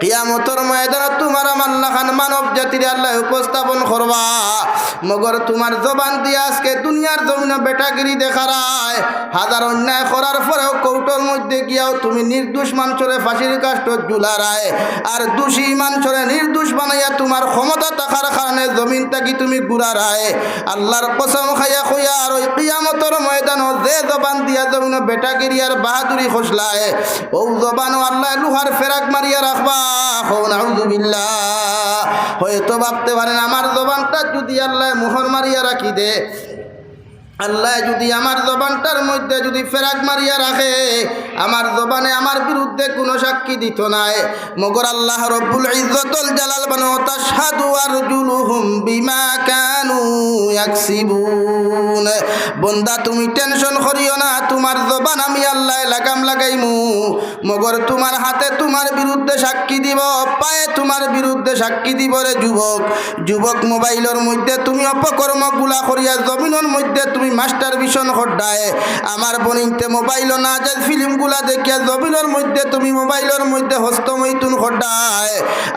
কিয়ামতর ময়দানে তোমার আমার লাখান মানব জাতির আল্লাহ উপস্থাপন করবা। মগর তোমার জবান দিয়ে আজকে দুনিয়ার জমিনে বেটাগিরি দেখারায় হাজার অন্যায় করার পরেও কৌটোর মধ্যে গিয়াও তুমি নির্দোষ মানছরে ফাঁসির কাষ্ট জুলারায় আর দোষী মানছরে নির্দোষ থাকি রায়। গুড়ারায় আল্লাহর কসম খাইয়া খুইয়া আর ওই কিয়ামতর ময়দানও যে জবান দিয়া জমিন বেটা গিরিয়ার বাহাদুরি খসলায় ও জবানও আল্লাহ লুহার ফেরাক মারিয়া রাখবা। হো নাউজুবিল্লাহ হয়তো ভাবতে পারেন, আমার জবানটা যদি আল্লাহ মোহর মারিয়া রাখি দে। আল্লাহ যদি আমার জবানটার মধ্যে যদি ফেরাক মারিয়া রাখে, আমার জবানে আমার বিরুদ্ধে কোনো সাক্ষী দিত নাই। মগর আল্লাহ রব্বুল ইজ্জতুল জালাল বানো তাশহাদু আরজুলুহুম বিমা কানু ইয়াকসিবুন। বন্দা, তুমি টেনশন করিও না, তোমার জবান আমি আল্লাহ লাগাম লাগাইমু। মগর তোমার হাতে তোমার বিরুদ্ধে সাক্ষী দিব, পায়ে তোমার বিরুদ্ধে সাক্ষী দিব রে যুবক। যুবক মোবাইলের মধ্যে তুমি অপকর্মগুলা করিয়া, জমিনের মধ্যে তুমি মাস্টার ভিশন হড্ডায়। আমার বনিতে মোবাইল না যায়, ফিল্মগুলা দেখিয়া জমিনের মধ্যে, তুমি মোবাইলের মধ্যে হস্তমৈতুন হড্ডায়।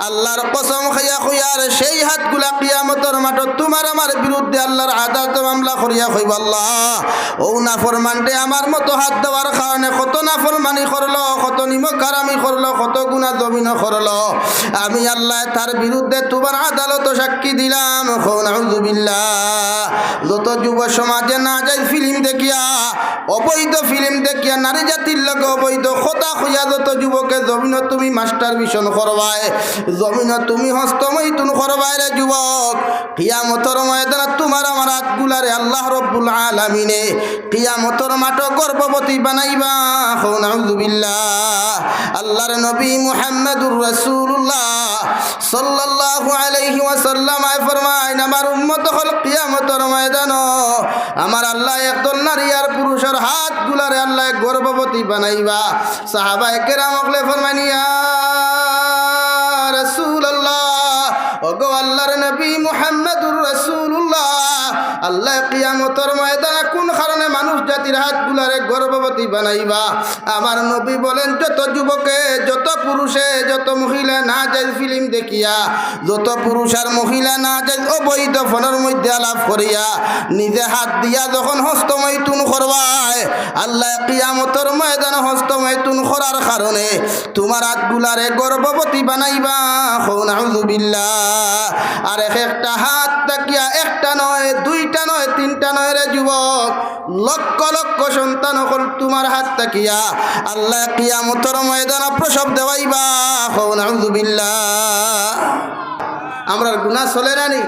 আল্লাহর কসম খাইয়া খুইয়ার সেই হাতগুলা কিয়ামতর মাঠত তোমার আমার বিরুদ্ধে আল্লাহর আদালত মামলা করিয়া কইব আল্লাহ। ও নাফরমানটে আমার মতো হাত দেওয়ার কারণে কত নাফরমানি করল, কত নিমক হারামি করল, কত গুণা জমিন করল। আমি আল্লাহ তার বিরুদ্ধে তোমার আদালত সাক্ষী দিলাম। যত যুব সমাজে না যায় ফিল্ম দেখিয়া, অবৈধ ফিল্ম দেখিয়া, নারী জাতির লগে অবৈধ কথা খুঁজা যত যুবকে জমিন তুমি মাস্টার মিশন করবায় জমিন তুমি হস্তমৈতুন করবায় রে যুবক। কিয়ামতর ময়দানে তোমার আমার হাতগুলারে আল্লাহ রব্বুল আলামিনে। কিয়ামতর মাঠ গর্ভবতী বানাইবা হো আল্লাহর নবী মুহাম্মদুর রাসূলুল্লাহ সাল্লাল্লাহু আলাইহি ওয়াসাল্লাম ফরমায় আমার উম্মত হল কিয়ামতর ময়দান। আমার আল্লাহ একদল নারী আর পুরুষের হাত গুলারে আল্লাহ গর্ভবতী বানাইবা। সাহাবায়ে কেরাম হকলে ফরমানিয়া রাসূলুল্লাহ, ওগো আল্লাহর নবী মুহাম্মদুর আল্লাহ কিয়ামতর ময়দানে কোন কারণে মানুষ জাতির হাতগুলারে গর্ভবতী বানাইবা? আমার নবী বলেন, যত যুবকে, যত পুরুষে, যত মহিলা না যায় ফিল্ম দেখিয়া, যত পুরুষ আর মহিলা না যায় অবৈধ ফোনের মধ্যে আলাপ করিয়া, নিজে হাত দিয়া যখন হস্তমৈতুন করবায়, আল্লাহ কিয়ামতর ময়দানে হস্তমৈতুন করার কারণে তোমার হাতগুলারে গর্ভবতী বানাইবা। হো নাউজুবিল্লাহ। আর এক একটা হাত তাকিয়া, একটা নয়, দুইটা নয়, তিনটা নয় রে যুবক। লক্ষ লক্ষ সন্তান হল তোমার হাত তাকিয়া। আল্লাহ কিয়ামতর ময়দানে প্রসব দেওয়াইবা। আমরা গুণা চলে না নি?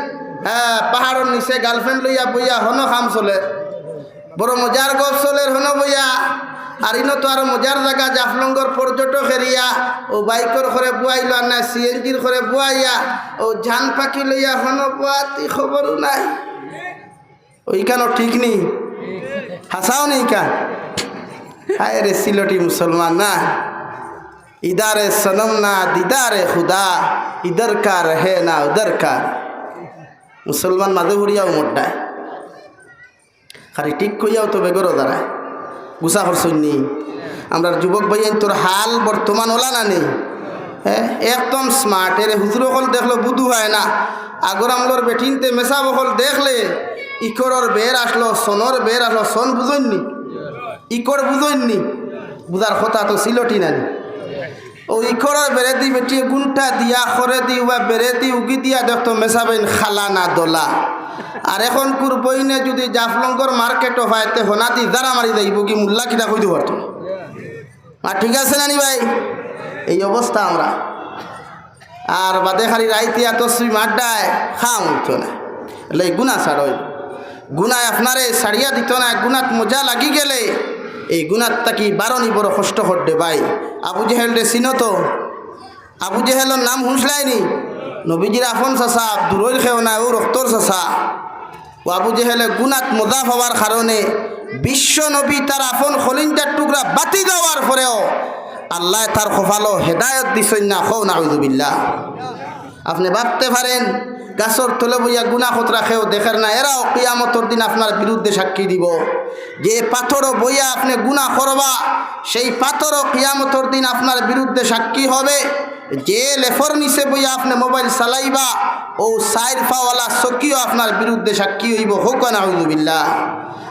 হ্যাঁ পাহাড়ের নিচে গার্লফ্রেন্ড লইয়া বইয়া হন খাম চলে। বড় মজার গপ চলে হন বইয়া। আর ইনো তো আর মজার জায়গা জাফলঙ্গর পর্যটক এরিয়া। ও বাইকর ঘরে বুয়াইল আর না, সিএনজির ঘরে বুয়াইয়া। ও ঝান পাখি লইয়া হন বুয়াতি খবরও নাই। ওইখানো ঠিক নেই? হাসাও নেই কা হায় রে সিলটি মুসলমান না। ইদারে সনম না, দিদারে খুদা। ইধর কা রহে না উধর কা। মুসলমান মাঝে ঘুরিয়াও মোড্ডায় খালি ঠিক কইয়াও তো বেগরও দাঁড়ায় গুসা করছন্নি আমরা যুবক ভাই তোর হাল বর্তমান ওলা না নেই। হ্যাঁ একদম স্মার্ট এর হুজুর হল দেখল বুধু হয় না। আগর আমলোর বেঠিনতে মেশা বকল দেখলে। ইকরর বের আসলো সনর বের আসলো সন বুঝইননি ইকর বুঝইননি বুঝার কথা তো সিলটি নানি ও বেড়ে দি বেটিয়ে গুনটা দিয়া খরে দি বা দি উগি দিয়া দেখতো মেশাবেন খালা না দোলা। আর এখন কুর বইনে যদি জাফলঙ্গর মার্কেটও হয়, তে হনাতি যারা মারি যাইব কি মূল্যা কিনা কইতে পারতো আর ঠিক আছে নানি ভাই? এই অবস্থা আমরা। আর বাদে খালি রাইতিয়া তসবি মাড্ডায় খাম উঠতো না। এলে গুণা ছাড়ই গুণায় আপনারে ছাড়িয়া দিত না গুণাত মজা লাগি গেলে, এই গুণাত তাকি বারণি বড় কষ্ট হড্ডে ভাই। আবু জেহেল রে চিনো তো? আবু জেহেলের নাম হুঁসলাইনি নবীজির আফন চাষা দূরৈর খেও না ও রক্তর চাষা ও আবু জেহেলে গুণাত মজা হওয়ার কারণে বিশ্ব নবী তার আপন খলিঞ্জার টুকরা বাতি দেওয়ার পরেও আল্লাহ তার কপালো হেদায়ত দিছেন না হও নাউজুবিল্লাহ। আপনি ভাবতে পারেন গাছর তলে বইয়া গুনা খতরা খেয়েও দেখেন না এরাও কিয়ামতর দিন আপনার বিরুদ্ধে সাক্ষী দিব। যে পাথরও বইয়া আপনি গুনা করবা সেই পাথরও কিয়ামতর দিন আপনার বিরুদ্ধে সাক্ষী হবে। যে লেফর নিচে বইয়া আপনি মোবাইল চালাইবা ও সাইড পাওয়ালা চকিও আপনার বিরুদ্ধে সাক্ষী হইব। হোকান আউজুবিল্লা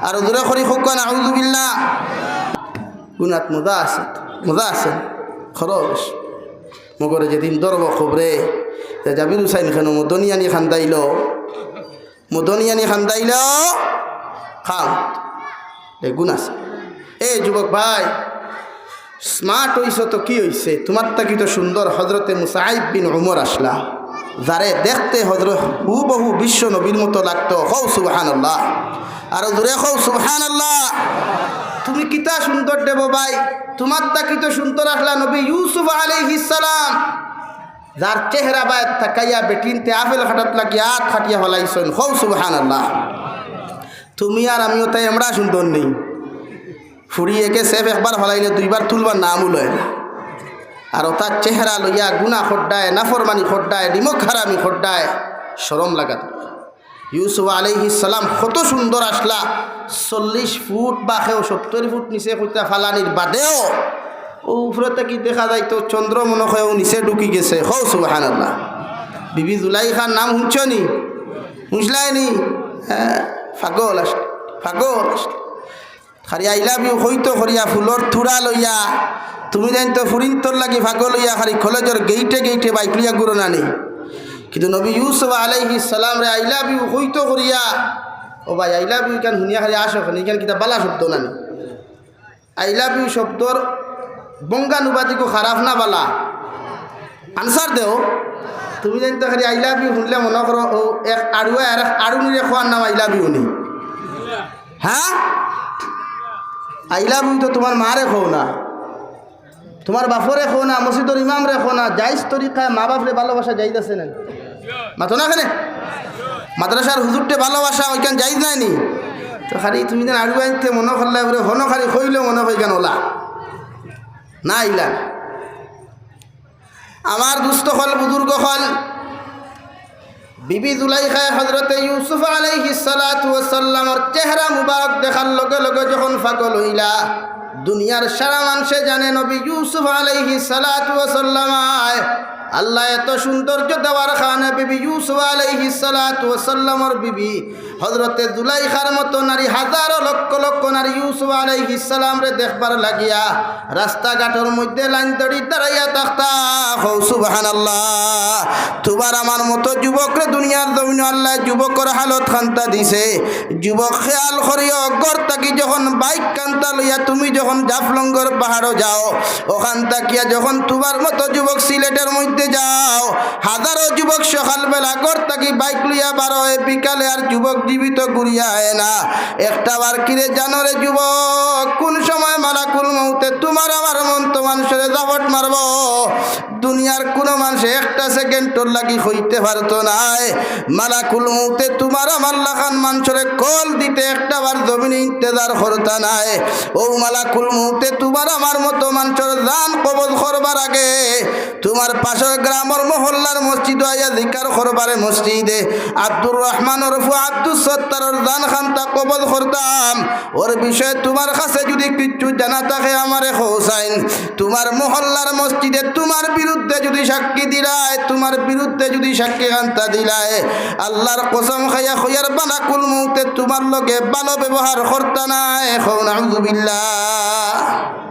আর দূরে করি হোকান আউজুবিল্লা গুণাত মজা আছে মজা আছে। খরচ মগরে যেদিন দরব খবরে জাবির হুসাইন খান মদনিয়ানি খান্দাইল মদনিয়ানি খান্দাইল খান। গুণ আছে। এ, যুবক ভাই স্মার্ট হইছ তো কি হইছে? তোমার তাকি তো সুন্দর হজরতে মুসাইব বিন উমর আসলা। যারে দেখতে হজরত হুবহু বিশ্ব নবীর মতো লাগতো হৌ সুবহান আল্লাহ আর দূরে হৌ সুবহান আল্লাহ তুমি কিতা সুন্দর দেব ভাই? তোমার তাকি তো সুন্দর আসলা নবী ইউসুফ আলাইহিস সালাম। যার চেহারা বায় থাকাইয়া বেটিনতে আপেল খাটাত লাগি আত খাটিয়া হলাইছেন হৌ সুবহান আল্লাহ তুমি আর আমিও তাই আমরা সুন্দর নেই। ফুরিয়েকে সেফ একবার হলাইলে দুইবার তুলবার নামও লয় না আর তার চেহারা লইয়া গুনা খড্ডায়, নাফরমানি খড্ডায়, ডিমক হারামি খড্ডায় সরম লাগা দরকার। ইউসুফ সালাম কত সুন্দর আসলা। চল্লিশ ফুট বা সেও সত্তর ফুট নিচে কইতা ফালানির বাদেও ও উপরতে কি দেখা যায়? তো চন্দ্র মনে হয় ও নিচে ঢুকি গেছে। হৌ সুবাহান আল্লাহ বিবি জুলাই খান নাম শুনছ নি? শুনছলাই নি? হ্যাঁ ফাগল আস ফাগল আস। খালি আই লাভ ইউ হইতো করিয়া ফুলর থুরা লইয়া। তুমি জানি তো ফুরিন তোর লাগি ফাগল লইয়া খালি কলেজের গেইটে গেইটে বাইক লইয়া গুরো নানি। কিন্তু নবী ইউসুফ আলাইহি সালাম রে আই লাভ ইউ হইতো করিয়া ও ভাই আই লাভ ইউ কেন শুনিয়া খালি আসো খানি কেন কিতা বালা শব্দ নানি। আই লাভ ইউ শব্দর বঙ্গানুবাদিকো খারাপ না বালা। আনসার দেও। তুমি তো খালি আই লাভ ইউ শুনলে মনে করো, ও এক আড়ুয়া আর এক আড়ুনিরে খোয়ার নাম আই লাভ ইউ নি। হ্যাঁ আই লাভ ইউ তো তোমার মারে খো না। তোমার বাপরে খো না মসজিদর ইমাম রে খো না যাইস তরিকায় মা বাপরে ভালোবাসা যাইতেছে না মাতো না খানে? মাদ্রাসার হুজুরটে ভালোবাসা ওইখান নাই নি? তো খালি তুমি যেন আড়ু আনতে মনে করলে হন খালি খইলে মনে হয় কেন ওলা? না আইলা আমার দুস্থ হল, বুজুর্গ হল। বিবি জুলাইখায় হজরতে ইউসুফ আলাইহি সালাতামর চেহারা মুবারক দেখার লগে লগে যখন ফাগল হইলা, দুনিয়ার সারা মানুষে জানে নবী ইউসুফ আলাইহি সালাতামায় আল্লাহ এত সৌন্দর্য দেওয়ার খানে বিবি ইউসুফ আলাইহি সালাতামর বিবি হজরতে জুলাইখার মতো নারী, হাজারো লক্ষ লক্ষ নারী ইউসুফ আলাইহি সালাম রে দেখবার লাগিয়া রাস্তাঘাটের মধ্যে লাইন দড়ি দাঁড়াইয়া থাকতা। হৌ সুবাহান আল্লাহ তুবার আমার মতো যুবকরে দুনিয়ার জমিন আল্লাহ যুবকর হালত খান্তা দিছে। যুবক খেয়াল করিও গর তাকি যখন বাইক কান্তা লইয়া তুমি যখন জাফলঙ্গর পাহাড়ও যাও, ওখান তাকিয়া যখন তোমার মতো যুবক সিলেটের মধ্যে যাও, হাজারো যুবক সকালবেলা গর তাকি বাইক লইয়া বারো বিকালে আর যুবক জীবিত আয় না। একটা বার কিরে জানো রে যুবক, কোন সময় মারা মালাকুল মৌতে তোমার আমার মন তো মানুষের জাপট মারব? দুনিয়ার কোনো মানুষ একটা সেকেন্ড তোর লাগি হইতে পারতো নাই। মালাকুল মৌতে তোমার আমার লাখান মানুষের কল দিতে একটা বার জমিনে ইন্তজার করতা নাই। ও মালাকুল মৌতে তোমার আমার মতো মানুষের জান কবজ করবার আগে তোমার পাশের গ্রামের মহল্লার মসজিদ আইয়া জিকার করবারে মসজিদে। আব্দুর রহমান ওরফু আব্দুল সত্তারর তোমার কাছে যদি কিচ্ছু জানা থাকে, আমারে হোসাইন তোমার মহল্লার মসজিদে তোমার বিরুদ্ধে যদি সাক্ষী দিলায়, তোমার বিরুদ্ধে যদি সাক্ষী খান্তা দিলায়। আল্লাহর কসম খাইয়া খৈয়ার বানাকুল মুহূর্তে তোমার লগে ভালো ব্যবহার করতা নাই। এখন আলহামদুলিল্লাহ